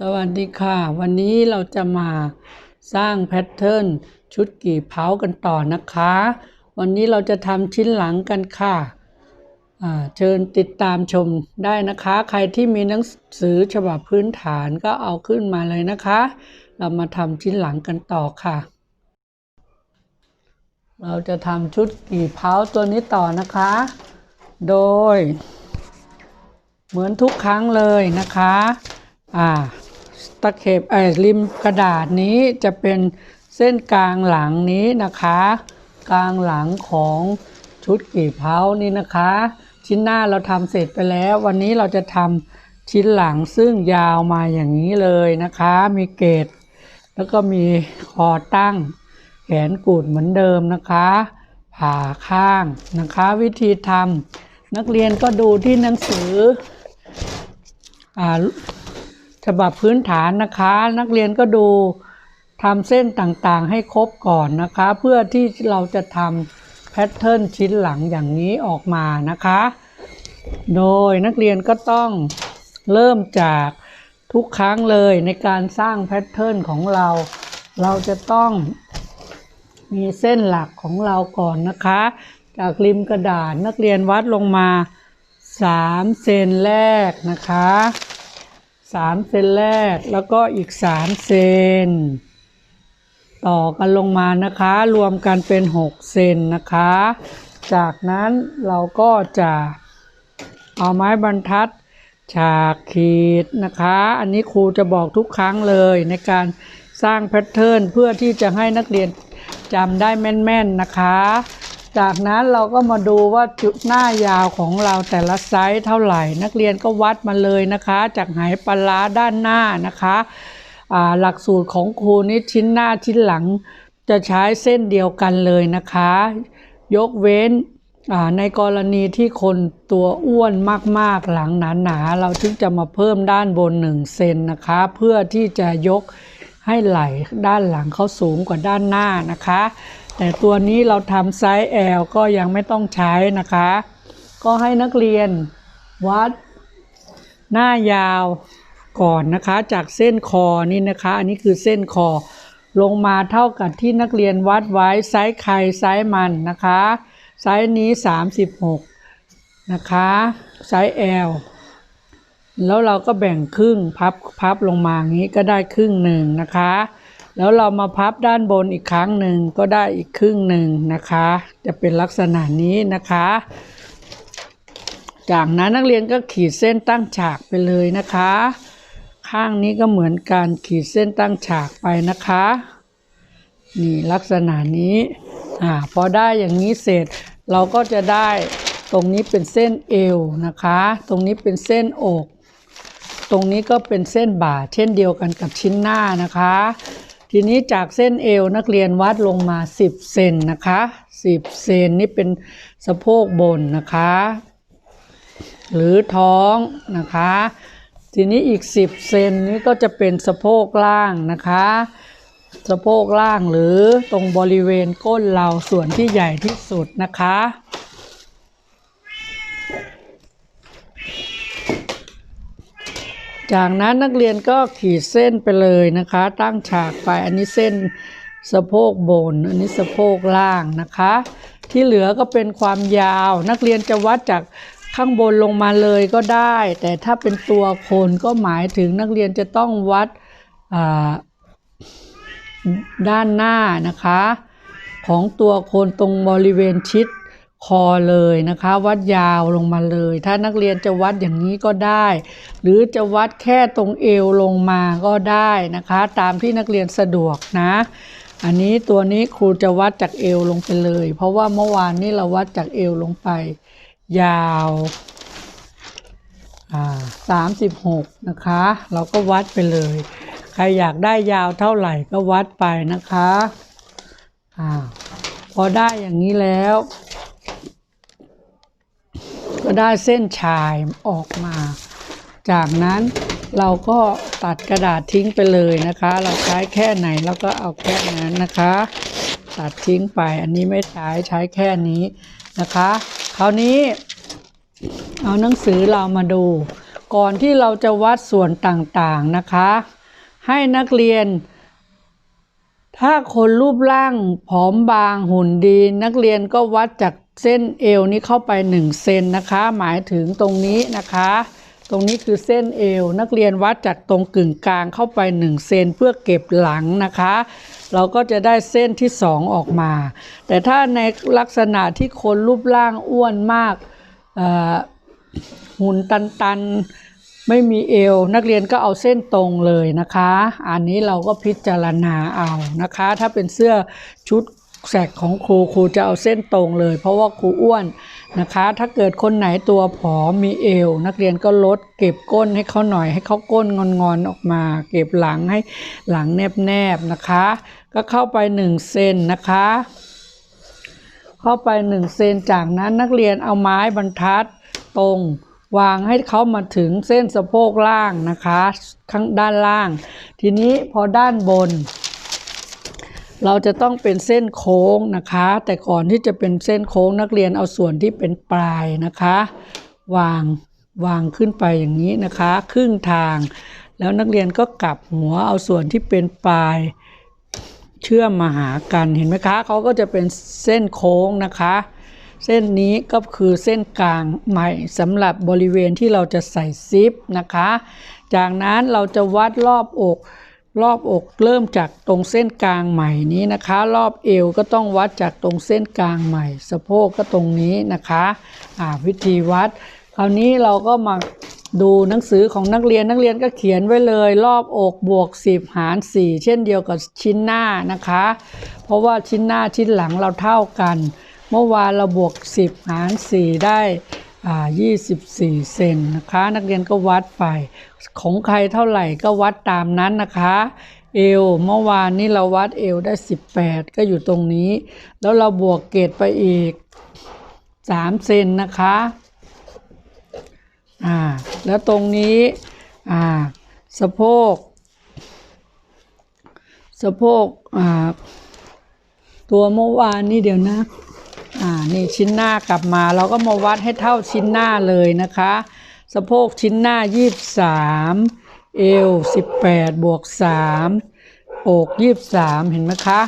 สวัสดีค่ะ วันนี้เราจะมาสร้างแพทเทิร์นชุดกี่เผากันต่อนะคะ วันนี้เราจะทำชิ้นหลังกันค่ะเชิญติดตามชมได้นะคะ ใครที่มีหนังสือฉบับพื้นฐานก็เอาขึ้นมาเลยนะคะ เรามาทำชิ้นหลังกันต่อค่ะ เราจะทำชุดกี่เผาตัวนี้ต่อนะคะ โดย เหมือนทุกครั้งเลยนะคะ อ่า ตะเข็บไอ้ริมกระดาษนี้จะเป็นเส้นกลางหลังนี้นะคะ กลางหลังของชุดกี่เผานี่นะคะ ชิ้นหน้าเราทำเสร็จไปแล้ว วันนี้เราจะทำชิ้นหลังซึ่งยาวมาอย่างนี้เลยนะคะ มีเกรดแล้วก็มีคอตั้ง แขนกูดเหมือนเดิมนะคะ ผ่าข้างนะคะ วิธีทำนักเรียนก็ดูที่หนังสืออ่า ฉบับพื้นฐานนะคะ นักเรียนก็ดูทำเส้นต่างๆ ให้ครบก่อนนะคะ เพื่อที่เราจะทำแพทเทิร์นชิ้นหลังอย่างนี้ออกมานะคะ โดยนักเรียนก็ต้องเริ่มจากทุกครั้งเลยในการสร้างแพทเทิร์นของเรา เราจะต้องมีเส้นหลักของเราก่อนนะคะ จากริมกระดาษนักเรียนวัดลงมา 3 เซนแรกนะคะ สามเซนแรกแล้วก็อีกสามเซนต่อกันลงมานะคะ รวมกันเป็นหกเซนนะคะ จากนั้นเราก็จะเอาไม้บรรทัดฉากขีดนะคะ อันนี้ครูจะบอกทุกครั้งเลยในการสร้างแพทเทิร์นเพื่อที่จะให้นักเรียนจำได้แม่นๆนะคะ จากนั้นเราก็มาดูว่าจุดหน้ายาวของเราแต่ละไซส์เท่าไหร่ นักเรียนก็วัดมาเลยนะคะ จากไหปลาด้านหน้านะคะหลักสูตรของครูนี่ชิ้นหน้าชิ้นหลัง จะใช้เส้นเดียวกันเลยนะคะ ยกเว้นในกรณีที่คนตัวอ้วนมากๆหลังหนาๆเราถึงจะมาเพิ่มด้านบน1เซนนะคะ เพื่อที่จะยกให้ไหล่ด้านหลังเขาสูงกว่าด้านหน้านะคะ แต่ตัวนี้เราทำไซส์ L ก็ยังไม่ต้องใช้นะคะ ก็ให้นักเรียนวัดหน้ายาวก่อนนะคะ จากเส้นคอนี่นะคะ อันนี้คือเส้นคอ ลงมาเท่ากับที่นักเรียนวัดไว้ไซส์ใครไซส์มันนะคะ ไซส์นี้ 36 นะคะไซส์ L แล้วเราก็แบ่งครึ่งพับพับลงมาอย่างนี้ก็ได้ครึ่งหนึ่งนะคะ แล้วเรามาพับด้านบนอีกครั้งหนึ่งก็ได้อีกครึ่งหนึ่งนะคะ จะเป็นลักษณะนี้นะคะ จากนั้นนักเรียนก็ขีดเส้นตั้งฉากไปเลยนะคะ ข้างนี้ก็เหมือนกันขีดเส้นตั้งฉากไปนะคะ นี่ลักษณะนี้อ่าพอได้อย่างนี้เสร็จเราก็จะได้ตรงนี้เป็นเส้นเอวนะคะ ตรงนี้เป็นเส้นอก ตรงนี้ก็เป็นเส้นบ่าเช่นเดียวกันกับชิ้นหน้านะคะ ทีนี้จากเส้นเอวนักเรียนวัดลงมา 10 เซนนะคะ 10 เซนนี่เป็นสะโพกบนนะคะ หรือท้องนะคะ ทีนี้อีก 10 เซนนี้ก็จะเป็นสะโพกล่างนะคะ สะโพกล่างหรือตรงบริเวณก้นเราส่วนที่ใหญ่ที่สุดนะคะ จากนั้นนักเรียนก็ขีดเส้นไปเลยนะคะ ตั้งฉากไปอันนี้เส้นสะโพกบน อันนี้สะโพกล่างนะคะ ที่เหลือก็เป็นความยาว นักเรียนจะวัดจากข้างบนลงมาเลยก็ได้ แต่ถ้าเป็นตัวคนก็หมายถึงนักเรียนจะต้องวัดด้านหน้านะคะ ของตัวโคนตรงบริเวณชิด คอเลยนะคะ วัดยาวลงมาเลย ถ้านักเรียนจะวัดอย่างนี้ก็ได้ หรือจะวัดแค่ตรงเอวลงมาก็ได้นะคะ ตามที่นักเรียนสะดวกนะ อันนี้ตัวนี้ครูจะวัดจากเอวลงไปเลย เพราะว่าเมื่อวานนี้เราวัดจากเอวลงไป ยาวอ่าสามสิบหกนะคะ เราก็วัดไปเลย ใครอยากได้ยาวเท่าไหร่ก็วัดไปนะคะอ่าพอได้อย่างนี้แล้ว ก็ได้เส้นชายออกมา จากนั้นเราก็ตัดกระดาษทิ้งไปเลยนะคะ เราใช้แค่ไหนเราก็เอาแค่นั้นนะคะ ตัดทิ้งไปอันนี้ไม่ใช้ใช้แค่นี้นะคะ คราวนี้เอาหนังสือเรามาดู ก่อนที่เราจะวัดส่วนต่างๆนะคะ ให้นักเรียน ถ้าคนรูปร่างผอมบางหุ่นดี นักเรียนก็วัดจาก เส้นเอวนี้เข้าไป1เซนนะคะ หมายถึงตรงนี้นะคะ ตรงนี้คือเส้นเอว นักเรียนวัดจากตรงกึ่งกลางเข้าไป1เซนเพื่อเก็บหลังนะคะ เราก็จะได้เส้นที่ 2 ออกมา แต่ถ้าในลักษณะที่คนรูปร่างอ้วนมากหุ่นตันๆไม่มีเอว นักเรียนก็เอาเส้นตรงเลยนะคะ อันนี้เราก็พิจารณาเอานะคะ ถ้าเป็นเสื้อชุด แสกของครูครูจะเอาเส้นตรงเลย เพราะว่าครูอ้วนนะคะ ถ้าเกิดคนไหนตัวผอมมีเอว นักเรียนก็ลดเก็บก้นให้เขาหน่อยให้เขาก้นงอนๆออกมา เก็บหลังให้หลังแนบๆนะคะ ก็เข้าไป1เซนนะคะ เข้าไป1เซนจากนั้นนักเรียนเอาไม้บรรทัดตรงวางให้เขามาถึงเส้นสะโพกล่างนะคะ ข้างด้านล่าง ทีนี้พอด้านบน เราจะต้องเป็นเส้นโค้งนะคะ แต่ก่อนที่จะเป็นเส้นโค้งนักเรียนเอาส่วนที่เป็นปลายนะคะ วางวางขึ้นไปอย่างนี้นะคะ ครึ่งทาง แล้วนักเรียนก็กลับหัวเอาส่วนที่เป็นปลาย เชื่อมมาหากันเห็นไหมคะเขาก็จะเป็นเส้นโค้งนะคะ เส้นนี้ก็คือเส้นกลางใหม่สำหรับบริเวณที่เราจะใส่ซิปนะคะ จากนั้นเราจะวัดรอบอก รอบอกเริ่มจากตรงเส้นกลางใหม่นี้นะคะ รอบเอวก็ต้องวัดจากตรงเส้นกลางใหม่ สะโพกก็ตรงนี้นะคะวิธีวัด คราวนี้เราก็มาดูหนังสือของนักเรียนนักเรียนก็เขียนไว้เลย รอบอกบวก 10 หาร 4 เช่นเดียวกับชิ้นหน้านะคะ เพราะว่าชิ้นหน้าชิ้นหลังเราเท่ากัน เมื่อวานเราบวก 10 หาร 4 ได้ 24 เซนนะคะ นักเรียนก็วัดไป ของใครเท่าไหร่ก็วัดตามนั้นนะคะ เอวเมื่อวานนี้เราวัดเอวได้ 18 ก็อยู่ตรงนี้ แล้วเราบวกเกรดไปอีก 3 เซนนะคะอ่าแล้วตรงนี้อ่าสะโพกสะโพกอ่าตัวเมื่อวานนี่เดี๋ยวนะ อ่านี่ชิ้นหน้ากลับมาเราก็มาวัดให้เท่าชิ้นหน้าเลยนะคะ สะโพกชิ้นหน้า 23 เอว 18 บวก 3 อก 23 เห็นไหมคะ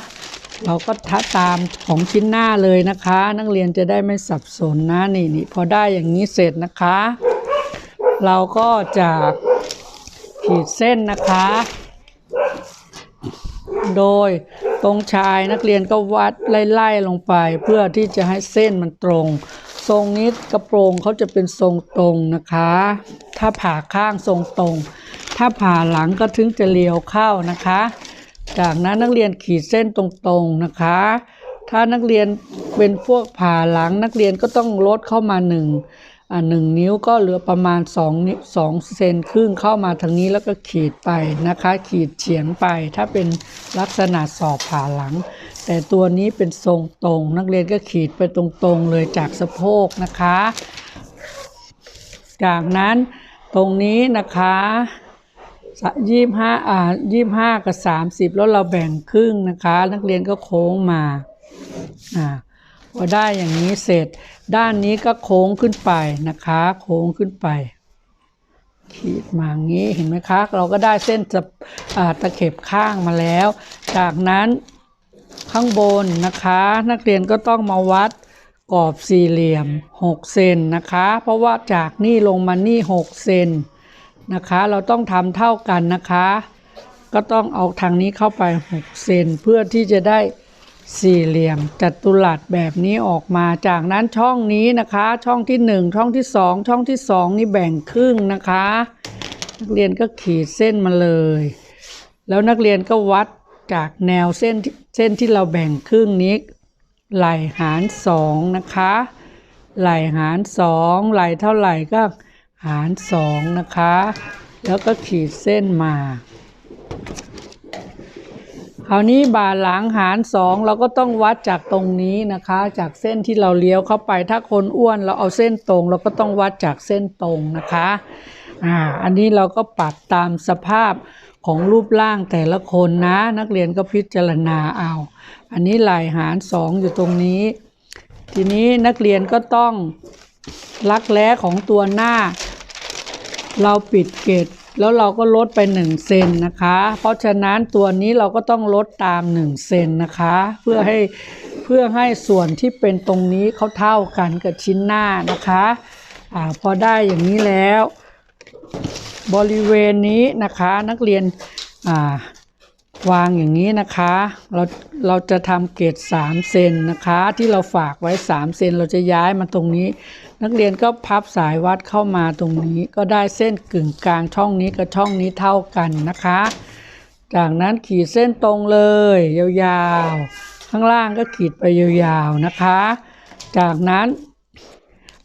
เราก็ทัดตามของชิ้นหน้าเลยนะคะ นักเรียนจะได้ไม่สับสนนะนี่นี่พอได้อย่างนี้เสร็จนะคะ เราก็จะขีดเส้นนะคะ โดย ตรงชายนักเรียนก็วัดไล่ๆลงไป เพื่อที่จะให้เส้นมันตรง ทรงนี้กระโปรงเขาจะเป็นทรงตรงนะคะ ถ้าผ่าข้างทรงตรง ถ้าผ่าหลังก็ถึงจะเลี้ยวเข้านะคะ จากนั้นนักเรียนขีดเส้นตรงๆนะคะ ถ้านักเรียนเป็นพวกผ่าหลังนักเรียนก็ต้องลดเข้ามาหนึ่ง หนึ่งนิ้วก็เหลือประมาณ2นิ้วสองเซนครึ่งเข้ามาทางนี้แล้วก็ขีดไปนะคะ ขีดเฉียงไปถ้าเป็นลักษณะสอบผ่าหลัง แต่ตัวนี้เป็นทรงตรง นักเรียนก็ขีดไปตรงๆเลยจากสะโพกนะคะ จากนั้นตรงนี้นะคะยี่ห้าอ่ายี่ห้ากับสามสิบแล้วเราแบ่งครึ่งนะคะ นักเรียนก็โค้งมาอ่า พอได้อย่างนี้เสร็จ ด้านนี้ก็โค้งขึ้นไปนะคะ โค้งขึ้นไป ขีดมาอย่างนี้เห็นไหมคะ เราก็ได้เส้นจะตะเข็บข้างมาแล้ว จากนั้นข้างบนนะคะ นักเรียนก็ต้องมาวัดกรอบสี่เหลี่ยม 6 เซนนะคะ เพราะว่าจากนี่ลงมานี่ 6 เซนนะคะ เราต้องทำเท่ากันนะคะ ก็ต้องเอาทางนี้เข้าไป 6 เซนเพื่อที่จะได้ สี่เหลี่ยมจัตุรัสแบบนี้ออกมาจากนั้นช่องนี้นะคะ ช่องที่1ช่องที่2ช่องที่2นี่แบ่งครึ่งนะคะ นักเรียนก็ขีดเส้นมาเลย แล้วนักเรียนก็วัดจากแนวเส้นเส้นที่เราแบ่งครึ่งนี้ ไหลหารสองนะคะ ไหลหารสองไหลเท่าไหร่ก็หารสองนะคะ แล้วก็ขีดเส้นมา คราวนี้บาหลังหารสองเราก็ต้องวัดจากตรงนี้นะคะ จากเส้นที่เราเลี้ยวเข้าไป ถ้าคนอ้วนเราเอาเส้นตรง เราก็ต้องวัดจากเส้นตรงนะคะอ่าอันนี้เราก็ปรับตามสภาพของรูปร่างแต่ละคนนะ นักเรียนก็พิจารณาเอา อันนี้ไหลหารสองอยู่ตรงนี้ ทีนี้นักเรียนก็ต้องลักแร้ของตัวหน้า เราปิดเกต แล้วเราก็ลดไป1เซนนะคะ เพราะฉะนั้นตัวนี้เราก็ต้องลดตาม1เซนนะคะ เพื่อให้เพื่อให้ส่วนที่เป็นตรงนี้เขาเท่ากันกับชิ้นหน้านะคะอาพอได้อย่างนี้แล้ว บริเวณนี้นะคะนักเรียนอ่าวางอย่างนี้นะคะ เราเราจะทำเกต3เซนนะคะ ที่เราฝากไว้ 3 เซนเราจะย้ายมาตรงนี้ นักเรียนก็พับสายวัดเข้ามาตรงนี้ ก็ได้เส้นกึ่งกลางช่องนี้กับช่องนี้เท่ากันนะคะ จากนั้นขีดเส้นตรงเลย ยาวๆ ข้างล่างก็ขีดไปยาวๆนะคะ จากนั้น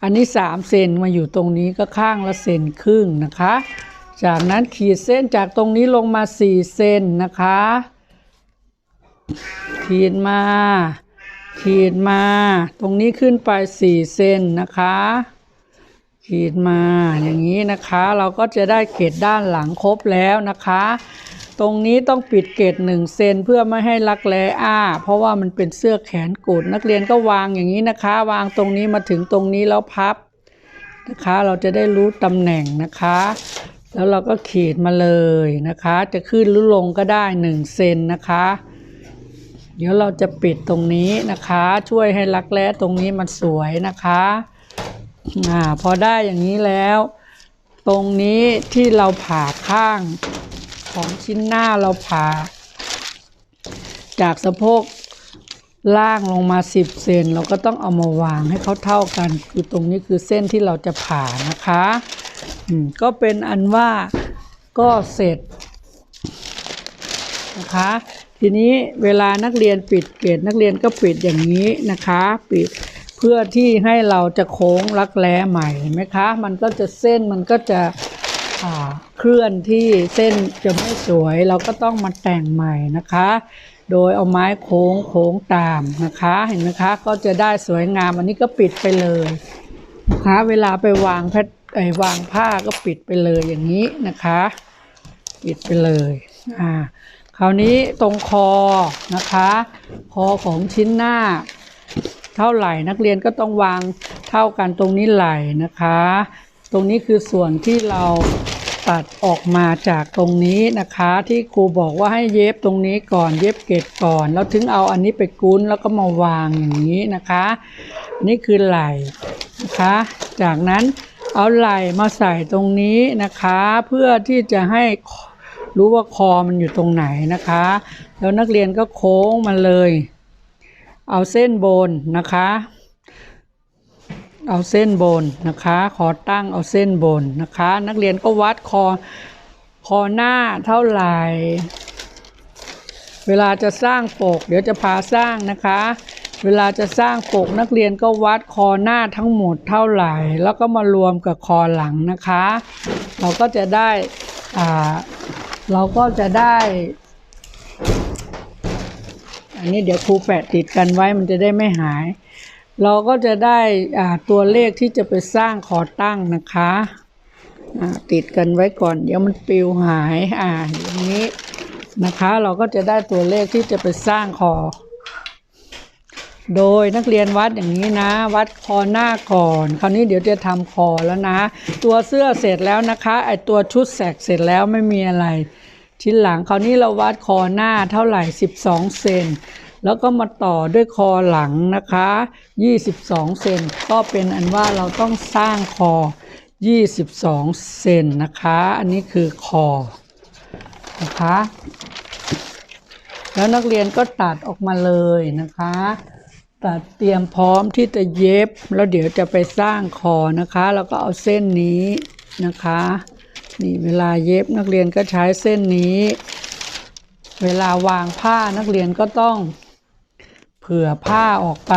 อันนี้3เซนมาอยู่ตรงนี้ก็ข้างละเซนครึ่งนะคะ จากนั้นขีดเส้นจากตรงนี้ลงมา4เซนนะคะ ขีดมา ขีดมา ตรงนี้ขึ้นไป4เซนนะคะ ขีดมาอย่างนี้นะคะ เราก็จะได้เกตด้านหลังครบแล้วนะคะ ตรงนี้ต้องปิดเกต1เซนเพื่อไม่ให้รักแร้อ้า เพราะว่ามันเป็นเสื้อแขนกุดนักเรียนก็วางอย่างนี้นะคะ วางตรงนี้มาถึงตรงนี้แล้วพับนะคะ เราจะได้รู้ตำแหน่งนะคะ แล้วเราก็ขีดมาเลยนะคะ จะขึ้นหรือลงก็ได้1เซนนะคะ เดี๋ยวเราจะปิดตรงนี้นะคะ ช่วยให้รักแร้ตรงนี้มันสวยนะคะอ่าพอได้อย่างนี้แล้ว ตรงนี้ที่เราผ่าข้างของชิ้นหน้าเราผ่า จากสะโพกล่างลงมา 10 เซนเราก็ต้องเอามาวางให้เขาเท่ากัน คือตรงนี้คือเส้นที่เราจะผ่านะคะอืมก็เป็นอันว่าก็เสร็จนะคะ ทีนี้เวลานักเรียนปิดเกตนักเรียนก็ปิดอย่างนี้นะคะ ปิดเพื่อที่ให้เราจะโค้งรักแร้ใหม่เห็นไหมคะ มันก็จะเส้นมันก็จะเคลื่อนที่เส้นจะไม่สวยเราก็ต้องมาแต่งใหม่นะคะ โดยเอาไม้โค้งโค้งตามนะคะ เห็นไหมคะ ก็จะได้สวยงามอันนี้ก็ปิดไปเลยนะคะเวลาไปวางแพทไอวางผ้าก็ปิดไปเลยอย่างนี้นะคะ ปิดไปเลยอ่า คราวนี้ตรงคอนะคะ คอของชิ้นหน้า เท่าไหร่นักเรียนก็ต้องวางเท่ากันตรงนี้ไหล่นะคะ ตรงนี้คือส่วนที่เราตัดออกมาจากตรงนี้นะคะ ที่ครูบอกว่าให้เย็บตรงนี้ก่อนเย็บเกล็ดก่อน แล้วถึงเอาอันนี้ไปกุ้นแล้วก็มาวางอย่างนี้นะคะนนี่คือไหล่นะคะ จากนั้นเอาไหล่มาใส่ตรงนี้นะคะ เพื่อที่จะให้ รู้ว่าคอมันอยู่ตรงไหนนะคะ แล้วนักเรียนก็โค้งมันเลย เอาเส้นบนนะคะ เอาเส้นบนนะคะ ขอตั้งเอาเส้นบนนะคะ นักเรียนก็วัดคอคอหน้าเท่าไหร่ เวลาจะสร้างปก เดี๋ยวจะพาสร้างนะคะ เวลาจะสร้างปกนักเรียนก็วัดคอหน้าทั้งหมดเท่าไหร่ แล้วก็มารวมกับคอหลังนะคะ เราก็จะได้อ่า เราก็จะได้ อันนี้เดี๋ยวครูแปะติดกันไว้มันจะได้ไม่หาย เราก็จะได้ตัวเลขที่จะไปสร้างขอตั้งนะคะติดกันไว้ก่อน เดี๋ยวมันปลิวหายอ่าอย่างนี้นะคะ เราก็จะได้ตัวเลขที่จะไปสร้างขอ โดยนักเรียนวัดอย่างนี้นะ วัดคอหน้าก่อน คราวนี้เดี๋ยวจะทำคอแล้วนะ ตัวเสื้อเสร็จแล้วนะคะไอตัวชุดแสกเสร็จแล้วไม่มีอะไร ชิ้นหลังคราวนี้เราวัดคอหน้าเท่าไหร่ 12 เซนแล้วก็มาต่อด้วยคอหลังนะคะ 22 เซนก็เป็นอันว่าเราต้องสร้างคอ 22 เซนนะคะ อันนี้คือคอนะคะแล้วนักเรียนก็ตัดออกมาเลยนะคะ ตัดเตรียมพร้อมที่จะเย็บ แล้วเดี๋ยวจะไปสร้างคอนะคะ แล้วก็เอาเส้นนี้นะคะ นี่เวลาเย็บนักเรียนก็ใช้เส้นนี้ เวลาวางผ้านักเรียนก็ต้องเผื่อผ้าออกไป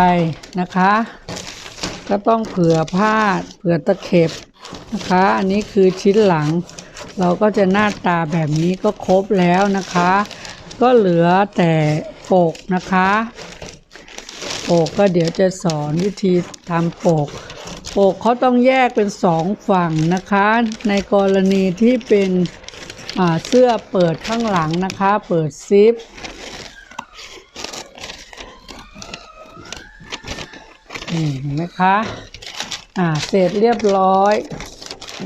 นะคะ ก็ต้องเผื่อผ้าเผื่อตะเข็บนะคะ อันนี้คือชิ้นหลัง เราก็จะหน้าตาแบบนี้ก็ครบแล้วนะคะ ก็เหลือแต่ปกนะคะ ปกก็เดี๋ยวจะสอนวิธีทำปกปกเขาต้องแยกเป็นสองฝั่งนะคะ ในกรณีที่เป็นเสื้อเปิดข้างหลังนะคะ เปิดซิปนี่เห็นไหมคะอ่าเสร็จเรียบร้อย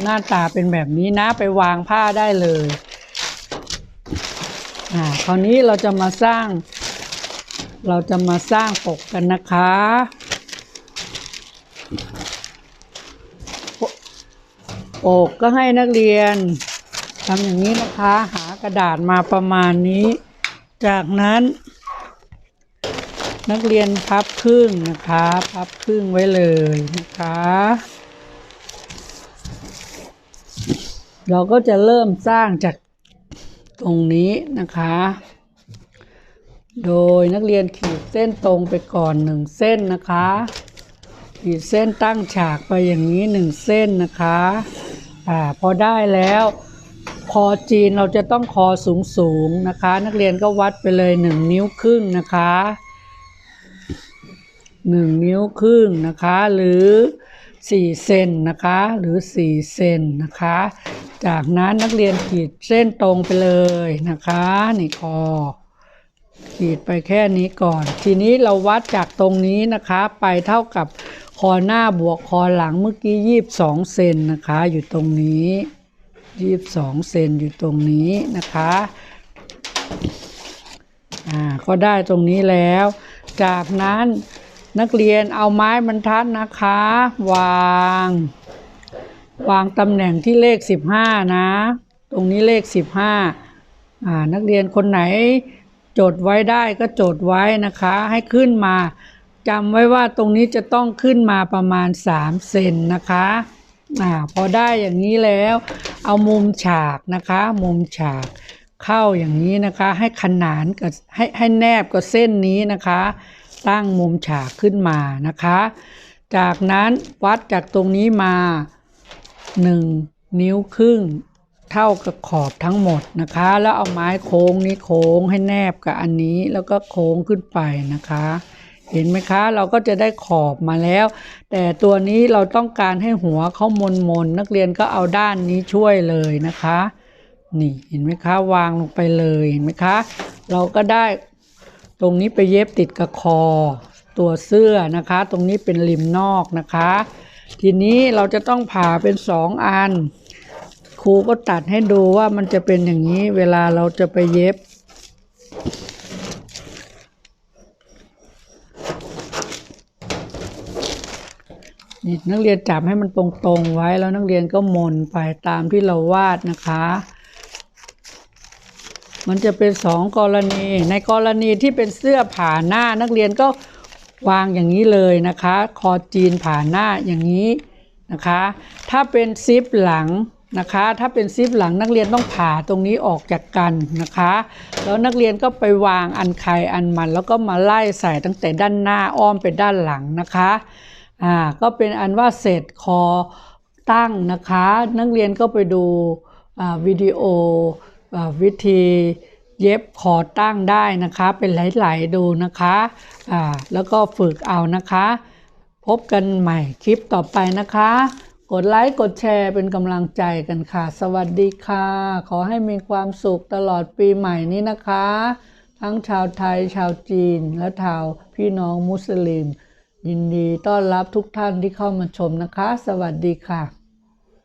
หน้าตาเป็นแบบนี้นะไปวางผ้าได้เลยอ่าคราวนี้เราจะมาสร้าง เราจะมาสร้างปกกันนะคะ ปกก็ให้นักเรียนทำอย่างนี้นะคะ หากระดาษมาประมาณนี้ จากนั้น นักเรียนพับครึ่งนะคะ พับครึ่งไว้เลยนะคะ เราก็จะเริ่มสร้างจากตรงนี้นะคะ โดยนักเรียนขีดเส้นตรงไปก่อนหนึ่งเส้นนะคะ ขีดเส้นตั้งฉากไปอย่างนี้หนึ่งเส้นนะคะอ่าพอได้แล้วคอจีนเราจะต้องคอสูงสูงๆนะคะ นักเรียนก็วัดไปเลยหนึ่งนิ้วครึ่งนะคะหนึ่งนิ้วครึ่งนะคะ หรือสี่เซนนะคะหรือสี่เซนนะคะ จากนั้นนักเรียนขีดเส้นตรงไปเลยนะคะนี่คอ ขีดไปแค่นี้ก่อน ทีนี้เราวัดจากตรงนี้นะคะ ไปเท่ากับคอหน้าบวกคอหลังเมื่อกี้ยีบสองเซนนะคะ อยู่ตรงนี้ยีบสองเซนอยู่ตรงนี้นะคะอ่าก็ได้ตรงนี้แล้ว จากนั้นนักเรียนเอาไม้บรรทัดนะคะ วาง วางตำแหน่งที่เลขสิบห้านะ ตรงนี้เลขสิบห้าอ่านักเรียนคนไหน จดไว้ได้ก็จดไว้นะคะ ให้ขึ้นมาจำไว้ว่าตรงนี้จะต้องขึ้นมาประมาณ 3 เซนนะคะอ่าพอได้อย่างนี้แล้ว เอามุมฉากนะคะ มุมฉากเข้าอย่างนี้นะคะ ให้ขนานกับให้ให้แนบกับเส้นนี้นะคะ ตั้งมุมฉากขึ้นมานะคะ จากนั้นวัดจากตรงนี้มา 1 นิ้วครึ่ง เท่ากับขอบทั้งหมดนะคะ แล้วเอาไม้โค้งนี้โค้งให้แนบกับอันนี้แล้วก็โค้งขึ้นไปนะคะ เห็นไหมคะเราก็จะได้ขอบมาแล้ว แต่ตัวนี้เราต้องการให้หัวเขามนมนๆนักเรียนก็เอาด้านนี้ช่วยเลยนะคะ นี่เห็นไหมคะวางลงไปเลยเห็นไหมคะ เราก็ได้ตรงนี้ไปเย็บติดกับคอ ตัวเสื้อนะคะ ตรงนี้เป็นริมนอกนะคะ ทีนี้เราจะต้องผ่าเป็นสองอัน ครูก็ตัดให้ดูว่ามันจะเป็นอย่างนี้ เวลาเราจะไปเย็บ นี่นักเรียนจับให้มันตรงๆไว้แล้วนักเรียนก็มนไปตามที่เราวาดนะคะ มันจะเป็นสองกรณี ในกรณีที่เป็นเสื้อผ่าหน้านักเรียนก็วางอย่างนี้เลยนะคะ คอจีนผ่าหน้าอย่างนี้นะคะ ถ้าเป็นซิปหลัง นะคะ ถ้าเป็นซิปหลังนักเรียนต้องผ่าตรงนี้ออกจากกันนะคะ แล้วนักเรียนก็ไปวางอันใครอันมัน แล้วก็มาไล่ใส่ตั้งแต่ด้านหน้าอ้อมไปด้านหลังนะคะอ่าก็เป็นอันว่าเสร็จคอตั้งนะคะ นักเรียนก็ไปดูวิดีโออวิธีเย็บคอตั้งได้นะคะ เป็นไหลๆดูนะคะอ่าแล้วก็ฝึกเอานะคะ พบกันใหม่คลิปต่อไปนะคะ กดไลค์กดแชร์เป็นกำลังใจกันค่ะ สวัสดีค่ะ ขอให้มีความสุขตลอดปีใหม่นี้นะคะ ทั้งชาวไทยชาวจีนและชาวพี่น้องมุสลิม ยินดีต้อนรับทุกท่านที่เข้ามาชมนะคะ สวัสดีค่ะ